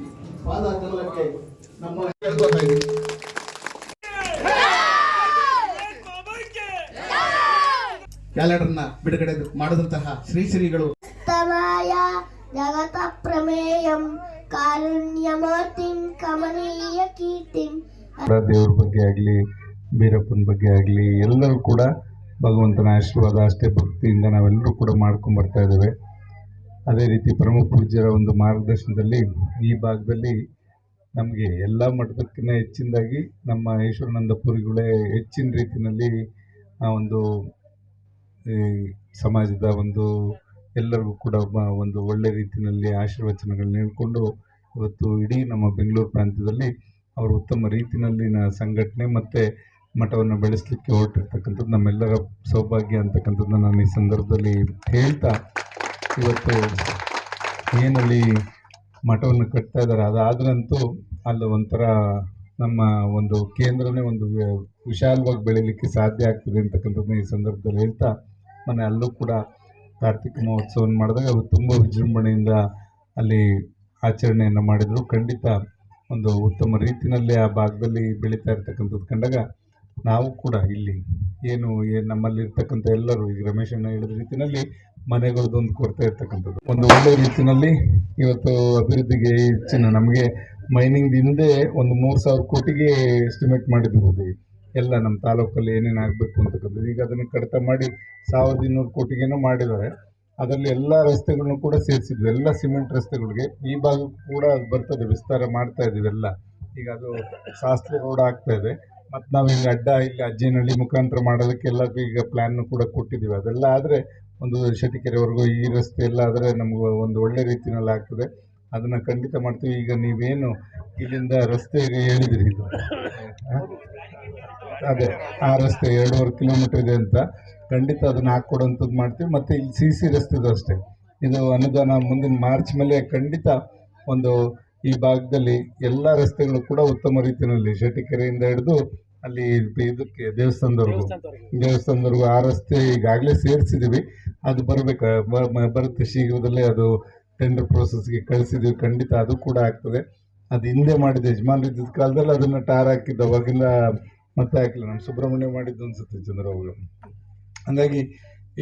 ಹಾಗೂ ಶ್ರೀ ಶ್ರೀ ಸ್ವಾಮೀಜಿಗಳ ಪಾದ ಕಮಲಕ್ಕೆ ನಮ್ಮ ಹೇಳ್ಕೊತಾ ಇದ್ದೀವಿ ಕ್ಯಾಲೆಂಡರ್ನ ಬಿಡುಗಡೆ ಮಾಡಿದಂತಹ ಶ್ರೀ ಶ್ರೀಗಳು. ತಮಾಯ ಜಗತ ಪ್ರಮೇಯಂ ಕಾರುಣ್ಯಮೂರ್ತಿಂ ಕಮನೀಯ ಕೀರ್ತಿಂ. ದೇವ್ರ ಬಗ್ಗೆ ಆಗಲಿ ಬೀರಪ್ಪನ ಬಗ್ಗೆ ಆಗಲಿ ಎಲ್ಲರೂ ಕೂಡ ಭಗವಂತನ ಆಶೀರ್ವಾದ ಅಷ್ಟೇ ಭಕ್ತಿಯಿಂದ ನಾವೆಲ್ಲರೂ ಕೂಡ ಮಾಡ್ಕೊಂಡು ಬರ್ತಾ ಇದ್ದೇವೆ. ಅದೇ ರೀತಿ ಪ್ರಮುಖ ಪೂಜ್ಯರ ಒಂದು ಮಾರ್ಗದರ್ಶನದಲ್ಲಿ ಈ ಭಾಗದಲ್ಲಿ ನಮಗೆ ಎಲ್ಲ ಮಠದಕ್ಕಿಂತ ಹೆಚ್ಚಿನದಾಗಿ ನಮ್ಮ ಈಶ್ವರಾನಂದ ಪುರಿಗಳೇ ಹೆಚ್ಚಿನ ರೀತಿಯಲ್ಲಿ ಆ ಒಂದು ಸಮಾಜದ ಒಂದು ಎಲ್ಲರಿಗೂ ಕೂಡ ಒಂದು ಒಳ್ಳೆ ರೀತಿಯಲ್ಲಿ ಆಶೀರ್ವಚನಗಳನ್ನ ನೀಡಿಕೊಂಡು ಇವತ್ತು ಇಡೀ ನಮ್ಮ ಬೆಂಗಳೂರು ಪ್ರಾಂತ್ಯದಲ್ಲಿ ಅವರು ಉತ್ತಮ ರೀತಿಯಲ್ಲಿನ ಸಂಘಟನೆ ಮತ್ತು ಮಠವನ್ನು ಬೆಳೆಸಲಿಕ್ಕೆ ಹೊರಟಿರ್ತಕ್ಕಂಥದ್ದು ನಮ್ಮೆಲ್ಲರ ಸೌಭಾಗ್ಯ ಅಂತಕ್ಕಂಥದ್ದನ್ನ ನಾನು ಈ ಸಂದರ್ಭದಲ್ಲಿ ಹೇಳ್ತಾ ಇವತ್ತು ಏನಲ್ಲಿ ಮಠವನ್ನು ಕಟ್ತಾ ಇದ್ದಾರೆ. ಅದಾದ್ರಂತೂ ಅಲ್ಲಿ ಒಂಥರ ನಮ್ಮ ಒಂದು ಕೇಂದ್ರನೇ ಒಂದು ವಿಶಾಲವಾಗಿ ಬೆಳೀಲಿಕ್ಕೆ ಸಾಧ್ಯ ಆಗ್ತದೆ ಅಂತಕ್ಕಂಥದ್ದನ್ನ ಈ ಸಂದರ್ಭದಲ್ಲಿ ಹೇಳ್ತಾ ಮೊನ್ನೆ ಅಲ್ಲೂ ಕೂಡ ಕಾರ್ತಿಕ ಮಹೋತ್ಸವವನ್ನು ಮಾಡಿದಾಗ ಅವರು ತುಂಬ ವಿಜೃಂಭಣೆಯಿಂದ ಅಲ್ಲಿ ಆಚರಣೆಯನ್ನು ಮಾಡಿದರು. ಖಂಡಿತ ಒಂದು ಉತ್ತಮ ರೀತಿಯಲ್ಲಿ ಆ ಭಾಗದಲ್ಲಿ ಬೆಳೀತಾ ಇರ್ತಕ್ಕಂಥದ್ದು ಕಂಡಾಗ ನಾವು ಕೂಡ ಇಲ್ಲಿ ಏನು ಏನು ನಮ್ಮಲ್ಲಿ ಇರ್ತಕ್ಕಂಥ ಎಲ್ಲರೂ ಈಗ ರಮೇಶಣ್ಣ ಹೇಳಿದ ರೀತಿಯಲ್ಲಿ ಮನೆಗಳದೊಂದು ಕೊರತೆ ಇರ್ತಕ್ಕಂಥದ್ದು. ಒಂದು ಒಳ್ಳೆ ರೀತಿಯಲ್ಲಿ ಇವತ್ತು ಅಭಿವೃದ್ಧಿಗೆ ಹೆಚ್ಚಿನ ನಮಗೆ ಮೈನಿಂಗ್ ಹಿಂದೆ ಒಂದು ಮೂರು ಸಾವಿರ ಕೋಟಿಗೆ ಎಸ್ಟಿಮೇಟ್ ಮಾಡಿದ್ವಿ ಎಲ್ಲ ನಮ್ಮ ತಾಲೂಕಲ್ಲಿ ಏನೇನು ಆಗಬೇಕು ಅಂತಕ್ಕಂಥದ್ದು. ಈಗ ಅದನ್ನು ಕಡಿತ ಮಾಡಿ ಸಾವಿರದ ಇನ್ನೂರು ಕೋಟಿಗೇನೋ ಮಾಡಿದ್ದಾರೆ. ಅದರಲ್ಲಿ ಎಲ್ಲ ರಸ್ತೆಗಳನ್ನು ಕೂಡ ಸೇರಿಸಿದ್ವಿ. ಎಲ್ಲ ಸಿಮೆಂಟ್ ರಸ್ತೆಗಳಿಗೆ. ಈ ಭಾಗ ಕೂಡ ಬರ್ತದೆ. ವಿಸ್ತಾರ ಮಾಡ್ತಾ ಇದ್ದೀವಿ ಎಲ್ಲ. ಈಗ ಅದು ಶಾಸ್ತ್ರಿ ರೋಡ್ ಆಗ್ತಾ ಇದೆ. ಮತ್ತು ನಾವು ಹಿಂಗೆ ಅಡ್ಡ ಇಲ್ಲಿ ಅಜ್ಜಿನಹಳ್ಳಿ ಮುಖಾಂತರ ಮಾಡೋದಕ್ಕೆಲ್ಲ ಈಗ ಪ್ಲಾನ್ ಕೂಡ ಕೊಟ್ಟಿದ್ದೀವಿ ಅದೆಲ್ಲ ಆದರೆ ಒಂದು ಶೆಟ್ಟಿಕೆರೆವರೆಗೂ ಈ ರಸ್ತೆ ಎಲ್ಲ ಆದರೆ ನಮ್ಗೆ ಒಂದು ಒಳ್ಳೆ ರೀತಿಯಲ್ಲಿ ಆಗ್ತದೆ. ಅದನ್ನು ಖಂಡಿತ ಮಾಡ್ತೀವಿ. ಈಗ ನೀವೇನು ಇಲ್ಲಿಂದ ರಸ್ತೆಗೆ ಹೇಳಿದಿರಿ ಇದು? ಅದೇ, ಆ ರಸ್ತೆ ಎರಡೂವರೆ ಕಿಲೋಮೀಟರ್ ಇದೆ ಅಂತ. ಖಂಡಿತ ಅದನ್ನ ಹಾಕ್ಕೊಡೋಂಥದ್ದು ಮಾಡ್ತೀವಿ. ಮತ್ತು ಇಲ್ಲಿ ಸಿ ಸಿ ರಸ್ತೆದು ಅಷ್ಟೇ. ಇದು ಅನುದಾನ ಮುಂದಿನ ಮಾರ್ಚ್ ಮೇಲೆ ಖಂಡಿತ ಒಂದು ಈ ಭಾಗದಲ್ಲಿ ಎಲ್ಲ ರಸ್ತೆಗಳು ಕೂಡ ಉತ್ತಮ ರೀತಿಯಲ್ಲಿ ಶೆಟ್ಟಿಕೆರೆಯಿಂದ ಹಿಡಿದು ಅಲ್ಲಿ ಇದಕ್ಕೆ ದೇವಸ್ಥಾನದವರೆಗೂ. ದೇವಸ್ಥಾನದವರೆಗೂ. ಆ ರಸ್ತೆ ಈಗಾಗಲೇ ಸೇರಿಸಿದ್ದೀವಿ ಅದು ಬರಬೇಕು ಬರುತ್ತೆ ಶೀಘ್ರದಲ್ಲೇ ಅದು ಟೆಂಡರ್ ಪ್ರೋಸೆಸ್ಗೆ ಕಳಿಸಿದೀವಿ. ಖಂಡಿತ ಅದು ಕೂಡ ಆಗ್ತದೆ. ಅದು ಹಿಂದೆ ಮಾಡಿದ ಯಜಮಾನ್ ಇದ್ದಿದ್ದ ಕಾಲದಲ್ಲಿ ಅದನ್ನು ಟಾರ್ ಹಾಕಿದ್ದ ಅವಾಗಿಂದ ಮತ್ತೆ ಹಾಕಿಲ್ಲ. ನಮ್ಮ ಸುಬ್ರಹ್ಮಣ್ಯ ಮಾಡಿದ್ದು ಅನ್ಸುತ್ತೆ ಚಂದ್ರಬಾಬು ಹಾಗಾಗಿ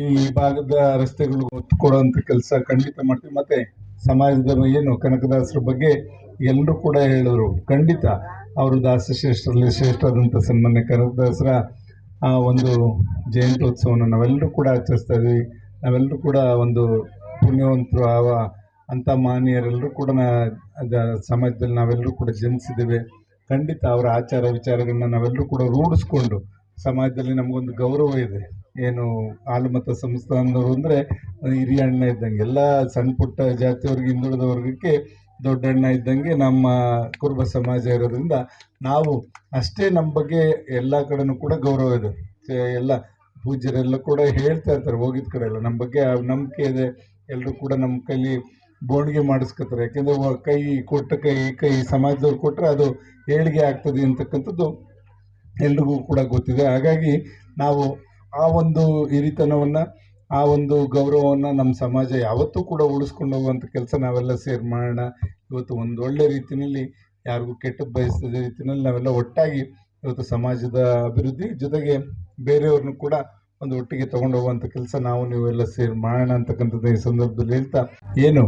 ಈ ಭಾಗದ ರಸ್ತೆಗಳು ಒತ್ತು ಕೊಡುವಂಥ ಕೆಲಸ ಖಂಡಿತ ಮಾಡ್ತೀವಿ. ಮತ್ತೆ ಸಮಾಜದ ಏನು ಕನಕದಾಸರ ಬಗ್ಗೆ ಎಲ್ಲರೂ ಕೂಡ ಹೇಳಿದ್ರು ಖಂಡಿತ ಅವರು ದಾಸಶ್ರೇಷ್ಠರಲ್ಲಿ ಶ್ರೇಷ್ಠರಾದಂಥ ಸನ್ಮಾನ್ಯ ಕರದಾಸರ ಆ, ಒಂದು ಜಯಂತ್ಯೋತ್ಸವವನ್ನು ನಾವೆಲ್ಲರೂ ಕೂಡ ಆಚರಿಸ್ತಾ ಇದ್ದೀವಿ. ನಾವೆಲ್ಲರೂ ಕೂಡ ಒಂದು ಪುಣ್ಯವಂತರು ಆವ ಅಂಥ ಮಾನ್ಯರೆಲ್ಲರೂ ಕೂಡ ಸಮಾಜದಲ್ಲಿ ನಾವೆಲ್ಲರೂ ಕೂಡ ಜನಿಸಿದ್ದೇವೆ. ಖಂಡಿತ ಅವರ ಆಚಾರ ವಿಚಾರಗಳನ್ನ ನಾವೆಲ್ಲರೂ ಕೂಡ ರೂಢಿಸ್ಕೊಂಡು ಸಮಾಜದಲ್ಲಿ ನಮಗೊಂದು ಗೌರವ ಇದೆ. ಏನು ಹಾಲುಮತ ಸಂಸ್ಥಾನದವರು ಅಂದರೆ ಹಿರಿಯ ಅಣ್ಣ ಇದ್ದಂಗೆ ಎಲ್ಲ ಸಣ್ಣ ಪುಟ್ಟ ಜಾತಿಯವ್ರಿಗೆ ಹಿಂದುಳಿದ ವರ್ಗಕ್ಕೆ ದೊಡ್ಡ ಅಣ್ಣ ಇದ್ದಂಗೆ ನಮ್ಮ ಕುರುಬ ಸಮಾಜ ಇರೋದ್ರಿಂದ ನಾವು ಅಷ್ಟೇ ನಮ್ಮ ಬಗ್ಗೆ ಎಲ್ಲ ಕಡೆನೂ ಕೂಡ ಗೌರವ ಇದೆ. ಎಲ್ಲ ಪೂಜ್ಯರೆಲ್ಲ ಕೂಡ ಹೇಳ್ತಾ ಇರ್ತಾರೆ, ಹೋಗಿದ ಕಡೆ ಎಲ್ಲ. ನಮ್ಮ ಬಗ್ಗೆ ನಂಬಿಕೆ ಇದೆ. ಎಲ್ಲರೂ ಕೂಡ ನಮ್ಮ ಕೈಲಿ ಬೋಣಿಗೆ ಮಾಡಿಸ್ಕೊತಾರೆ. ಯಾಕೆಂದರೆ ಕೈ ಕೊಟ್ಟ ಕೈ ಕೈ ಸಮಾಜದವ್ರು ಕೊಟ್ಟರೆ ಅದು ಏಳಿಗೆ ಆಗ್ತದೆ ಅಂತಕ್ಕಂಥದ್ದು ಎಲ್ರಿಗೂ ಕೂಡ ಗೊತ್ತಿದೆ. ಹಾಗಾಗಿ ನಾವು ಆ ಒಂದು ಹಿರಿತನವನ್ನು ಆ ಒಂದು ಗೌರವವನ್ನು ನಮ್ಮ ಸಮಾಜ ಯಾವತ್ತೂ ಕೂಡ ಉಳಿಸ್ಕೊಂಡು ಹೋಗುವಂಥ ಕೆಲಸ ನಾವೆಲ್ಲ ಸೇರಿ ಮಾಡೋಣ. ಇವತ್ತು ಒಂದು ಒಳ್ಳೆ ರೀತಿಯಲ್ಲಿ ಯಾರಿಗೂ ಕೆಟ್ಟ ಬಯಸದ ರೀತಿಯಲ್ಲಿ ನಾವೆಲ್ಲ ಒಟ್ಟಾಗಿ ಇವತ್ತು ಸಮಾಜದ ಅಭಿವೃದ್ಧಿ ಜೊತೆಗೆ ಬೇರೆಯವ್ರನ್ನು ಕೂಡ ಒಂದು ಒಟ್ಟಿಗೆ ತಗೊಂಡು ಹೋಗುವಂಥ ಕೆಲಸ ನಾವು ನೀವೆಲ್ಲ ಸೇರಿ ಮಾಡೋಣ ಅಂತಕ್ಕಂಥದ್ದು ಈ ಸಂದರ್ಭದಲ್ಲಿ ಹೇಳ್ತಾ ಏನು?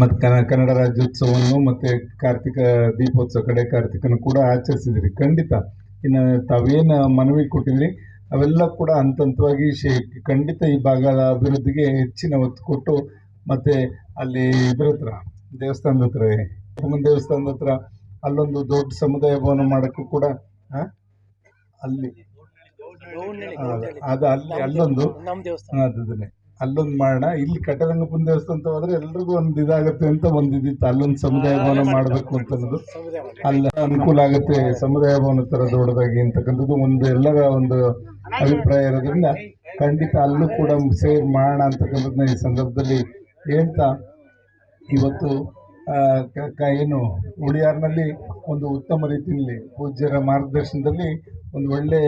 ಮತ್ತು ಕನ್ನಡ ಕನ್ನಡ ರಾಜ್ಯೋತ್ಸವವನ್ನು ಮತ್ತು ಕಾರ್ತಿಕ ದೀಪೋತ್ಸವ ಕಡೆ ಕಾರ್ತಿಕನ ಕೂಡ ಆಚರಿಸಿದಿರಿ. ಖಂಡಿತ. ಇನ್ನು ತಾವೇನು ಮನವಿ ಕೊಟ್ಟಿದ್ರಿ? ಅವೆಲ್ಲ ಕೂಡ ಹಂತ ಹಂತವಾಗಿ ಶೇ ಖಂಡಿತ ಈ ಭಾಗದ ಅಭಿವೃದ್ಧಿಗೆ ಹೆಚ್ಚಿನ ಒತ್ತು ಕೊಟ್ಟು ಮತ್ತು ಅಲ್ಲಿ ಇದ್ರ ಹತ್ರ ದೇವಸ್ಥಾನದ ಹತ್ರ ದೇವಸ್ಥಾನದ ಹತ್ರ ಅಲ್ಲೊಂದು ದೊಡ್ಡ ಸಮುದಾಯ ಭವನ ಮಾಡೋಕ್ಕೂ ಕೂಡ ಅಲ್ಲಿ. ಅದು ಅಲ್ಲಿ ಅಲ್ಲೊಂದು. ಅದನ್ನೇ ಅಲ್ಲೊಂದು ಮಾಡೋಣ. ಇಲ್ಲಿ ಕಟ್ಟರಂಗಪ್ಪನ ದೇವಸ್ಥಾನ ಅಂತ ಹೋದ್ರೆ ಎಲ್ರಿಗೂ ಒಂದು ಇದಾಗುತ್ತೆ ಅಂತ ಒಂದು ಇದಿತ್ತು ಅಲ್ಲೊಂದು ಸಮುದಾಯ ಭವನ ಮಾಡಬೇಕು ಅಂತ ಅನ್ನೋದು ಅಲ್ಲ ಅನುಕೂಲ ಆಗುತ್ತೆ. ಸಮುದಾಯ ಭವನ ತರ ದೊಡ್ಡದಾಗಿ ಅಂತಕ್ಕಂಥದ್ದು ಒಂದು ಎಲ್ಲರ ಒಂದು ಅಭಿಪ್ರಾಯ ಇರೋದ್ರಿಂದ ಖಂಡಿತ ಅಲ್ಲೂ ಕೂಡ ಸೇರ್ ಮಾಡೋಣ ಅಂತಕ್ಕಂಥದ್ದನ್ನ ಈ ಸಂದರ್ಭದಲ್ಲಿ ಹೇಳ್ತಾ ಇವತ್ತು ಏನು ಉಳಿಯಾರ್ನಲ್ಲಿ ಒಂದು ಉತ್ತಮ ರೀತಿಯಲ್ಲಿ ಪೂಜ್ಯರ ಮಾರ್ಗದರ್ಶನದಲ್ಲಿ ಒಂದು ಒಳ್ಳೆ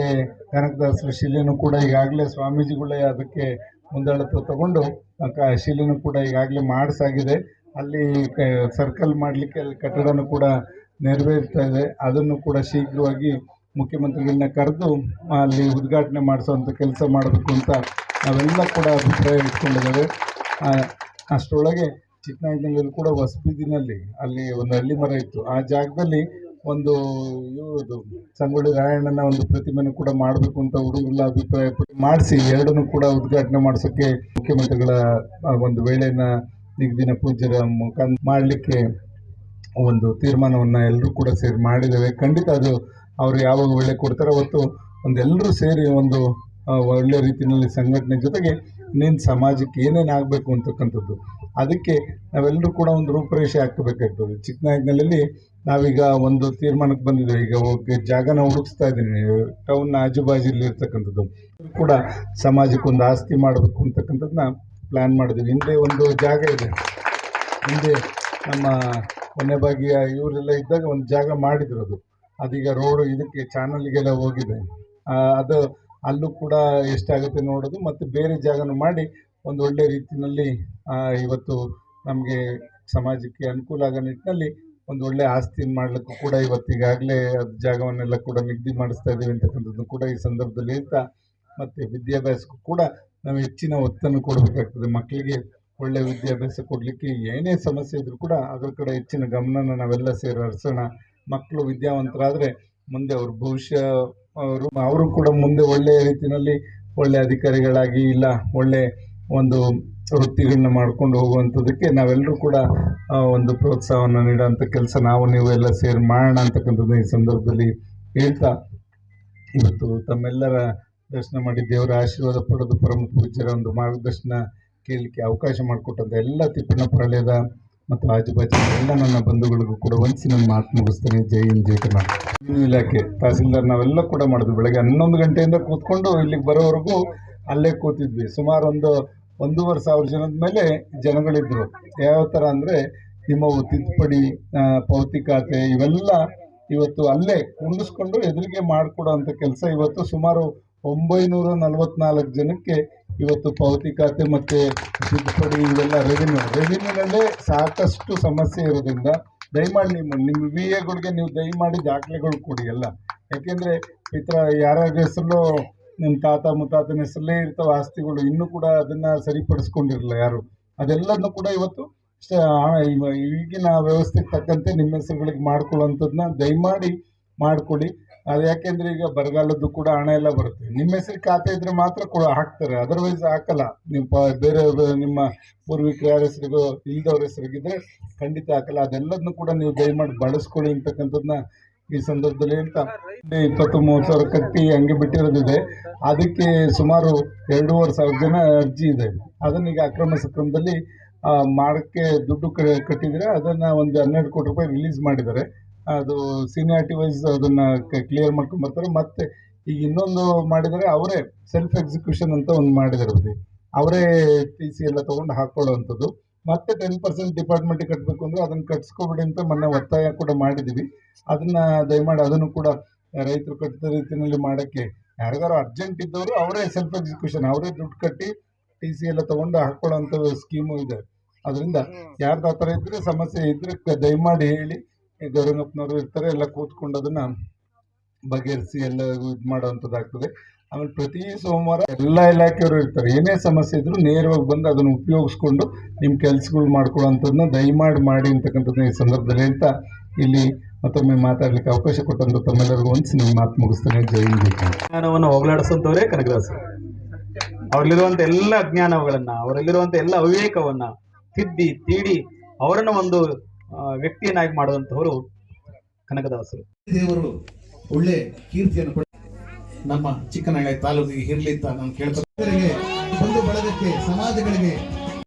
ಕನಕದಾಸರ ಶಿಲೆಯನ್ನು ಕೂಡ ಈಗಾಗಲೇ ಸ್ವಾಮೀಜಿಗಳೇ ಅದಕ್ಕೆ ಮುಂದಾಳತ್ವ ತಗೊಂಡು ಕ- ಕೂಡ ಈಗಾಗಲೇ ಮಾಡಿಸಾಗಿದೆ. ಅಲ್ಲಿ ಸರ್ಕಲ್ ಮಾಡಲಿಕ್ಕೆ ಅಲ್ಲಿ ಕಟ್ಟಡನೂ ಕೂಡ ನೆರವೇರ್ತಾ ಇದೆ. ಅದನ್ನು ಕೂಡ ಶೀಘ್ರವಾಗಿ ಮುಖ್ಯಮಂತ್ರಿಗಳನ್ನ ಕರೆದು ಅಲ್ಲಿ ಉದ್ಘಾಟನೆ ಮಾಡಿಸೋವಂಥ ಕೆಲಸ ಮಾಡಬೇಕು ಅಂತ ನಾವೆಲ್ಲ ಕೂಡ ಅಭಿಪ್ರಾಯ ಇಟ್ಕೊಂಡಿದ್ದೇವೆ. ಅಷ್ಟರೊಳಗೆ ಚಿಕ್ಕನಾಯಕನಹಳ್ಳಿಯಲ್ಲಿ ಕೂಡ ಹೊಸಬೀದಿನಲ್ಲಿ ಅಲ್ಲಿ ಒಂದು ಹಳ್ಳಿ ಮರ ಇತ್ತು. ಆ ಜಾಗದಲ್ಲಿ ಒಂದು ಇವ್ರದ್ದು ಸಂಗೊಳ್ಳಿ ರಾಯಣ್ಣನ ಒಂದು ಪ್ರತಿಮೆನೂ ಕೂಡ ಮಾಡಬೇಕು ಅಂತ ಹುಡುಗರೆಲ್ಲ ಅಭಿಪ್ರಾಯ ಮಾಡಿಸಿ ಎರಡನ್ನೂ ಕೂಡ ಉದ್ಘಾಟನೆ ಮಾಡಿಸೋಕ್ಕೆ ಮುಖ್ಯಮಂತ್ರಿಗಳ ಒಂದು ವೇಳೆಯನ್ನು ನಿಗದಿನ ಪೂಜ್ಯರ ಮುಖಾಂತರ ಮಾಡಲಿಕ್ಕೆ ಒಂದು ತೀರ್ಮಾನವನ್ನು ಎಲ್ಲರೂ ಕೂಡ ಸೇರಿ ಮಾಡಿದ್ದೇವೆ. ಖಂಡಿತ ಅದು ಅವರು ಯಾವಾಗ ವೇಳೆ ಕೊಡ್ತಾರೆ ಅವತ್ತು ಒಂದೆಲ್ಲರೂ ಸೇರಿ ಒಂದು ಒಳ್ಳೆ ರೀತಿಯಲ್ಲಿ ಸಂಘಟನೆ ಜೊತೆಗೆ ಇನ್ನೇನು ಸಮಾಜಕ್ಕೆ ಏನೇನು ಆಗಬೇಕು ಅಂತಕ್ಕಂಥದ್ದು. ಅದಕ್ಕೆ ನಾವೆಲ್ಲರೂ ಕೂಡ ಒಂದು ರೂಪರೇಷೆ ಹಾಕಬೇಕಾಗ್ತದೆ ಚಿಕ್ಕನಾಯಕನಲ್ಲಿ ನಾವೀಗ ಒಂದು ತೀರ್ಮಾನಕ್ಕೆ ಬಂದಿದ್ದೇವೆ. ಈಗ ಹೋಗಿ ಜಾಗನ ಹುಡುಕ್ಸ್ತಾ ಇದ್ದೀನಿ. ಟೌನ್ನ ಆಜುಬಾಜಲ್ಲಿ ಇರ್ತಕ್ಕಂಥದ್ದು ಕೂಡ ಸಮಾಜಕ್ಕೆ ಒಂದು ಆಸ್ತಿ ಮಾಡಬೇಕು ಅಂತಕ್ಕಂಥದ್ದನ್ನ ಪ್ಲ್ಯಾನ್ ಮಾಡಿದ್ದೀವಿ. ಹಿಂದೆ ಒಂದು ಜಾಗ ಇದೆ. ಹಿಂದೆ ನಮ್ಮ ಕೊನೆಬಾಗಿಯ ಇವರೆಲ್ಲ ಇದ್ದಾಗ ಒಂದು ಜಾಗ ಮಾಡಿದ್ರು ಅದು. ಅದೀಗ ರೋಡು ಇದಕ್ಕೆ ಚಾನಲ್ಗೆಲ್ಲ ಹೋಗಿದೆ. ಅದು ಅಲ್ಲೂ ಕೂಡ ಎಷ್ಟಾಗುತ್ತೆ ನೋಡೋದು. ಮತ್ತು ಬೇರೆ ಜಾಗನೂ ಮಾಡಿ ಒಂದು ಒಳ್ಳೆ ರೀತಿಯಲ್ಲಿ ಇವತ್ತು ನಮಗೆ ಸಮಾಜಕ್ಕೆ ಅನುಕೂಲ ಆಗೋ ನಿಟ್ಟಿನಲ್ಲಿ ಒಂದು ಒಳ್ಳೆ ಆಸ್ತಿ ಮಾಡಲಿಕ್ಕೂ ಕೂಡ ಇವತ್ತು ಈಗಾಗಲೇ ಅದು ಜಾಗವನ್ನೆಲ್ಲ ಕೂಡ ನಿಗದಿ ಮಾಡಿಸ್ತಾ ಇದ್ದೀವಿ ಅಂತಕ್ಕಂಥದ್ದು ಕೂಡ ಈ ಸಂದರ್ಭದಲ್ಲಿ ಹೇಳ್ತಾ, ಮತ್ತು ವಿದ್ಯಾಭ್ಯಾಸಕ್ಕೂ ಕೂಡ ನಾವು ಹೆಚ್ಚಿನ ಒತ್ತನ್ನು ಕೊಡಬೇಕಾಗ್ತದೆ. ಮಕ್ಕಳಿಗೆ ಒಳ್ಳೆ ವಿದ್ಯಾಭ್ಯಾಸ ಕೊಡಲಿಕ್ಕೆ ಏನೇ ಸಮಸ್ಯೆ ಇದ್ದರೂ ಕೂಡ ಅದರ ಕಡೆ ಹೆಚ್ಚಿನ ಗಮನನ ನಾವೆಲ್ಲ ಸೇರಿ ಹರಿಸೋಣ. ಮಕ್ಕಳು ವಿದ್ಯಾವಂತರಾದರೆ ಮುಂದೆ ಅವ್ರ ಭವಿಷ್ಯ ಅವರು ಅವರು ಕೂಡ ಮುಂದೆ ಒಳ್ಳೆಯ ರೀತಿಯಲ್ಲಿ ಒಳ್ಳೆ ಅಧಿಕಾರಿಗಳಾಗಿ ಇಲ್ಲ, ಒಳ್ಳೆ ಒಂದು ವೃತ್ತಿಗಳನ್ನ ಮಾಡ್ಕೊಂಡು ಹೋಗುವಂಥದ್ದಕ್ಕೆ ನಾವೆಲ್ಲರೂ ಕೂಡ ಒಂದು ಪ್ರೋತ್ಸಾಹವನ್ನು ನೀಡುವಂಥ ಕೆಲಸ ನಾವು, ನೀವು ಎಲ್ಲ ಸೇರಿ ಮಾಡೋಣ ಅಂತಕ್ಕಂಥದ್ದು ಈ ಸಂದರ್ಭದಲ್ಲಿ ಹೇಳ್ತಾ ಇವತ್ತು ತಮ್ಮೆಲ್ಲರ ದರ್ಶನ ಮಾಡಿ ದೇವರ ಆಶೀರ್ವಾದ ಪಡೆದು ಪರಮ ಪೂಜ್ಯರ ಒಂದು ಮಾರ್ಗದರ್ಶನ ಕೇಳಲಿಕ್ಕೆ ಅವಕಾಶ ಮಾಡಿಕೊಟ್ಟಂಥ ಎಲ್ಲ ತಿಪ್ಪಣ್ಣ ಪಾಳ್ಯದ ಮತ್ತು ಆಜುಬಾಜು ಎಲ್ಲ ನನ್ನ ಬಂಧುಗಳಿಗೂ ಕೂಡ ವಂದಿಸಿ ನನ್ನ ಮಾತು ಮುಗಿಸ್ತೇನೆ. ಜೈ ಹಿಂದ್, ಜೈ ಕರ್ನಾಟಕ. ಇಲಾಖೆ ತಹಸೀಲ್ದಾರ್ ನಾವೆಲ್ಲ ಕೂಡ ಮಾಡಿದ್ವಿ. ಬೆಳಗ್ಗೆ ಹನ್ನೊಂದು ಗಂಟೆಯಿಂದ ಕೂತ್ಕೊಂಡು ಇಲ್ಲಿಗೆ ಬರೋವರೆಗೂ ಅಲ್ಲೇ ಕೂತಿದ್ವಿ. ಸುಮಾರು ಒಂದು ಒಂದೂವರೆ ಸಾವಿರ ಜನದ ಮೇಲೆ ಜನಗಳಿದ್ರು. ಯಾವ ಥರ ಅಂದರೆ ನಿಮ್ಮ ತಿದ್ದುಪಡಿ ಪೌತಿ ಖಾತೆ ಇವೆಲ್ಲ ಇವತ್ತು ಅಲ್ಲೇ ಕುಂಡಿಸ್ಕೊಂಡು ಎದುರಿಗೆ ಮಾಡಿಕೊಡೋಂಥ ಕೆಲಸ ಇವತ್ತು ಸುಮಾರು ಒಂಬೈನೂರ ನಲವತ್ನಾಲ್ಕು ಜನಕ್ಕೆ ಇವತ್ತು ಪಾವತಿ ಖಾತೆ ಮತ್ತು ತಿದ್ದುಪಡಿ ಇವೆಲ್ಲ ರೆವಿನ್ಯೂ ರೆವಿನ್ಯೂನಲ್ಲೇ ಸಾಕಷ್ಟು ಸಮಸ್ಯೆ ಇರೋದ್ರಿಂದ ದಯಮಾಡಿ ನಿಮ್ಮ ನಿಮ್ಮ ವಿ ಎಗಳಿಗೆ ನೀವು ದಯಮಾಡಿ ದಾಖಲೆಗಳು ಕೊಡಿ ಎಲ್ಲ. ಯಾಕೆಂದರೆ ಇತರ ಯಾರ್ಯಾರ ಹೆಸರು ನಿಮ್ಮ ತಾತ ಮುತ್ತಾತನ ಹೆಸರಲ್ಲೇ ಇರ್ತಾವೆ ಆಸ್ತಿಗಳು, ಇನ್ನೂ ಕೂಡ ಅದನ್ನು ಸರಿಪಡಿಸ್ಕೊಂಡಿರಲ್ಲ ಯಾರು. ಅದೆಲ್ಲದನ್ನು ಕೂಡ ಇವತ್ತು ಈಗಿನ ವ್ಯವಸ್ಥೆಗೆ ತಕ್ಕಂತೆ ನಿಮ್ಮ ಹೆಸರುಗಳಿಗೆ ಮಾಡ್ಕೊಳ್ಳೋಂಥದ್ದನ್ನ ದಯಮಾಡಿ ಮಾಡಿಕೊಡಿ. ಅದು ಯಾಕೆಂದ್ರೆ ಈಗ ಬರಗಾಲದ್ದು ಕೂಡ ಹಣ ಎಲ್ಲ ಬರುತ್ತೆ. ನಿಮ್ಮ ಹೆಸರು ಖಾತೆ ಇದ್ರೆ ಮಾತ್ರ ಕೂಡ ಹಾಕ್ತಾರೆ. ಅದರ್ವೈಸ್ ಹಾಕಲ್ಲ. ನಿಮ್ಮ ಬೇರೆ ನಿಮ್ಮ ಪೂರ್ವಿಕರ ಯಾರ ಹೆಸರಿಗೋ, ಇಲ್ದವ್ರ ಹೆಸರಿಗಿದ್ರೆ ಖಂಡಿತ ಹಾಕಲ್ಲ. ಅದೆಲ್ಲದನ್ನು ಕೂಡ ನೀವು ದಯಮಾಡಿ ಬಳಸ್ಕೊಳ್ಳಿ ಅಂತಕ್ಕಂಥದ್ದನ್ನ ಈ ಸಂದರ್ಭದಲ್ಲಿ ಅಂತ. ಇಪ್ಪತ್ತು ಮೂವತ್ತು ಸಾವಿರ ಕಟ್ಟಿ ಹಂಗೆ ಬಿಟ್ಟಿರೋದಿದೆ. ಅದಕ್ಕೆ ಸುಮಾರು ಎರಡೂವರೆ ಸಾವಿರ ಜನ ಅರ್ಜಿ ಇದೆ. ಅದನ್ನ ಈಗ ಅಕ್ರಮ ಸಕ್ರಮದಲ್ಲಿ ಮಾಡಕ್ಕೆ ದುಡ್ಡು ಕಟ್ಟಿದ್ರೆ ಅದನ್ನು ಒಂದು ಹನ್ನೆರಡು ಕೋಟಿ ರೂಪಾಯಿ ರಿಲೀಸ್ ಮಾಡಿದ್ದಾರೆ. ಅದು ಸೀನಿಯಾರಿಟಿ ವೈಸ್ ಅದನ್ನ ಕ್ಲಿಯರ್ ಮಾಡ್ಕೊಂಡು ಬರ್ತಾರೆ. ಮತ್ತೆ ಈಗ ಇನ್ನೊಂದು ಮಾಡಿದರೆ ಅವರೇ ಸೆಲ್ಫ್ ಎಕ್ಸಿಕ್ಯೂಷನ್ ಅಂತ ಒಂದು ಮಾಡಿದ್ದಾರೆ ಅವರೇ ಟಿ ಸಿ ಎಲ್ಲ ತೊಗೊಂಡು ಹಾಕೊಳ್ಳುವಂಥದ್ದು. ಮತ್ತೆ ಟೆನ್ ಪರ್ಸೆಂಟ್ ಡಿಪಾರ್ಟ್ಮೆಂಟಿಗೆ ಕಟ್ಟಬೇಕು ಅಂದ್ರೆ ಅದನ್ನ ಕಟ್ಸ್ಕೊಬಿಡಿ ಅಂತ ಮೊನ್ನೆ ಒತ್ತಾಯ ಕೂಡ ಮಾಡಿದ್ದೀವಿ. ಅದನ್ನ ದಯಮಾಡಿ ಅದನ್ನು ಕೂಡ ರೈತರು ಕಟ್ಟಿದ ರೀತಿಯಲ್ಲಿ ಮಾಡಕ್ಕೆ ಯಾರಿಗಾರು ಅರ್ಜೆಂಟ್ ಇದ್ದವರು ಅವರೇ ಸೆಲ್ಫ್ ಎಕ್ಸಿಕ್ಯೂಷನ್ ಅವರೇ ದುಡ್ಡು ಕಟ್ಟಿ ಟಿ ಸಿ ಎಲ್ಲ ತೊಗೊಂಡು ಹಾಕೊಳ್ಳೋಂಥ ಸ್ಕೀಮು ಇದೆ. ಅದರಿಂದ ಯಾರ್ದು ಆ ಥರ ಇದ್ದರೆ ಸಮಸ್ಯೆ ಇದ್ರೆ ದಯಮಾಡಿ ಹೇಳಿ. ಗೌರಂಗಪ್ಪನವರು ಇರ್ತಾರೆ, ಎಲ್ಲ ಕೂತ್ಕೊಂಡು ಅದನ್ನ ಬಗೆಹರಿಸಿ ಎಲ್ಲ ಇದು ಮಾಡೋವಂಥದ್ದಾಗ್ತದೆ ಆಮೇಲೆ ಪ್ರತಿ ಸೋಮವಾರ ಎಲ್ಲ ಇಲಾಖೆಯವರು ಇರ್ತಾರೆ. ಏನೇ ಸಮಸ್ಯೆ ಇದ್ರೂ ನೇರವಾಗಿ ಬಂದು ಅದನ್ನು ಉಪಯೋಗಿಸ್ಕೊಂಡು ನಿಮ್ಮ ಕೆಲಸಗಳು ಮಾಡ್ಕೊಳ್ಳೋಂಥದ್ದನ್ನ ದಯಮಾಡಿ ಮಾಡಿ ಅಂತಕ್ಕಂಥದ್ದು ಈ ಸಂದರ್ಭದಲ್ಲಿ ಅಂತ ಇಲ್ಲಿ ಮತ್ತೊಮ್ಮೆ ಮಾತಾಡ್ಲಿಕ್ಕೆ ಅವಕಾಶ ಕೊಟ್ಟಂತ ತಮ್ಮೆಲ್ಲರಿಗೂ ಒಂದು ನಿಮ್ಮ ಮಾತು ಮುಗಿಸ್ತಾನೆ. ಜೈ. ಜ್ಞಾನವನ್ನು ಹೋಗಲಾಡಿಸುವಂತವರೇ ಕನಕದಾಸರು ಅವರಲ್ಲಿರುವಂಥ ಎಲ್ಲ ಅಜ್ಞಾನಗಳನ್ನ ಅವರಲ್ಲಿರುವಂಥ ಎಲ್ಲ ಅವಿವೇಕವನ್ನ ತಿದ್ದಿ, ತೀಡಿ, ಅವರನ್ನು ಒಂದು ವ್ಯಕ್ತಿಯನ್ನಾಗಿ ಮಾಡುವಂತವರು ಕನಕದಾಸರು. ದೇವರು ಒಳ್ಳೆ ಕೀರ್ತಿಯನ್ನು ನಮ್ಮ ಚಿಕ್ಕನಹಳ್ಳಿ ತಾಲೂಕಿಗೆ ಇರಲಿ ಅಂತ ನಾನು ಕೇಳ್ತಾ ಬಂಧು ಬಳಗಕ್ಕೆ, ಸಮಾಜಗಳಿಗೆ